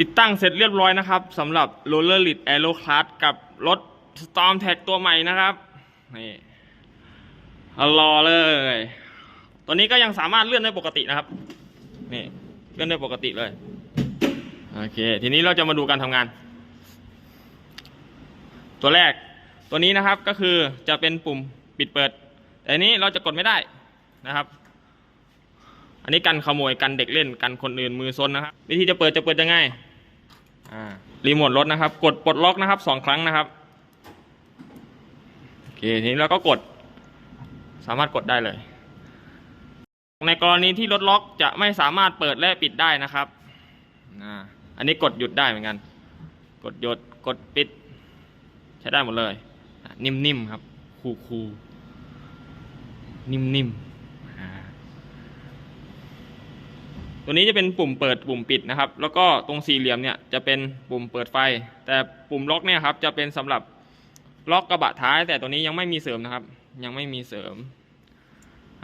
ติดตั้งเสร็จเรียบร้อยนะครับสำหรับ Roller Lid Aero Class กับรถ Storm Tag ตัวใหม่นะครับนี่อารอเลย ตัวนี้ก็ยังสามารถเลื่อนได้ปกตินะครับนี่เลื่อนได้ปกติเลยโอเค ทีนี้เราจะมาดูการทำงาน ตัวแรกตัวนี้นะครับก็คือจะเป็นปุ่มปิดเปิด แต่อันนี้เราจะกดไม่ได้นะครับ อันนี้กันขโมยกันเด็กเล่นกันคนอื่นมือซนนะครับวิธีจะเปิดจะเปิดยังไง อ่ารีโมทรถนะครับ กดปลดล็อกนะครับสองครั้งนะครับโอเคทีนี้เราก็กด สามารถกดได้เลย ในกรณีที่รถล็อกจะไม่สามารถเปิดและปิดได้นะครับอ่าอันนี้กดหยุดได้เหมือนกัน กดหยุดกดปิด ใช้ได้หมดเลย นิ่มๆครับ คูลๆนิ่มๆอ่า ตัวนี้จะเป็นปุ่มเปิดปุ่มปิดนะครับ แล้วก็ตรงสี่เหลี่ยมเนี่ยจะเป็นปุ่มเปิดไฟ แต่ปุ่มล็อกเนี่ยครับจะเป็นสำหรับล็อกกระบะท้าย แต่ตัวนี้ยังไม่มีเสริมนะครับ ยังไม่มีเสริม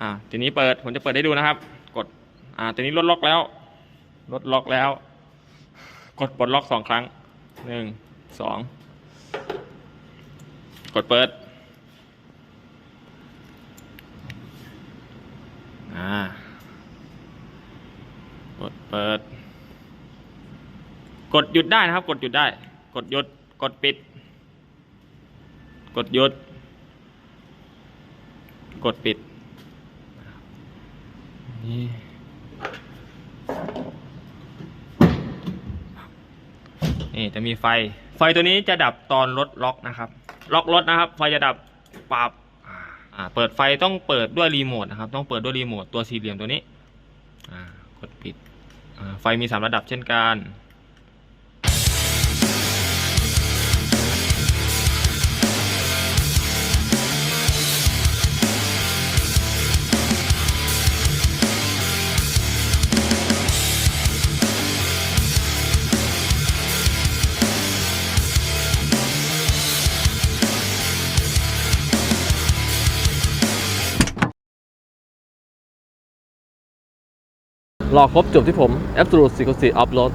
อ่าทีนี้เปิดผมจะเปิดให้ดูนะครับ กดอ่าทีนี้รถล็อกแล้วรถล็อกแล้ว กดปลดล็อกสองครั้งหนึ่งสองกดเปิด อ่า กด เปิด กดหยุดได้นะครับ กดหยุดได้ กดหยุด กดปิด กดหยุด กดปิดนี่นี่จะมีไฟ ไฟตัวนี้จะดับตอนรถล็อกนะครับ ล็อกรถนะครับ ไฟจะดับปับอ่าเปิดไฟต้องเปิดด้วยรีโมทนะครับ ต้องเปิดด้วยรีโมทตัวสี่เหลี่ยมตัวนี้ อ่ากดปิด ไฟมีสามระดับเช่นกัน รอครบจบที่ผม Absolute Security Off Road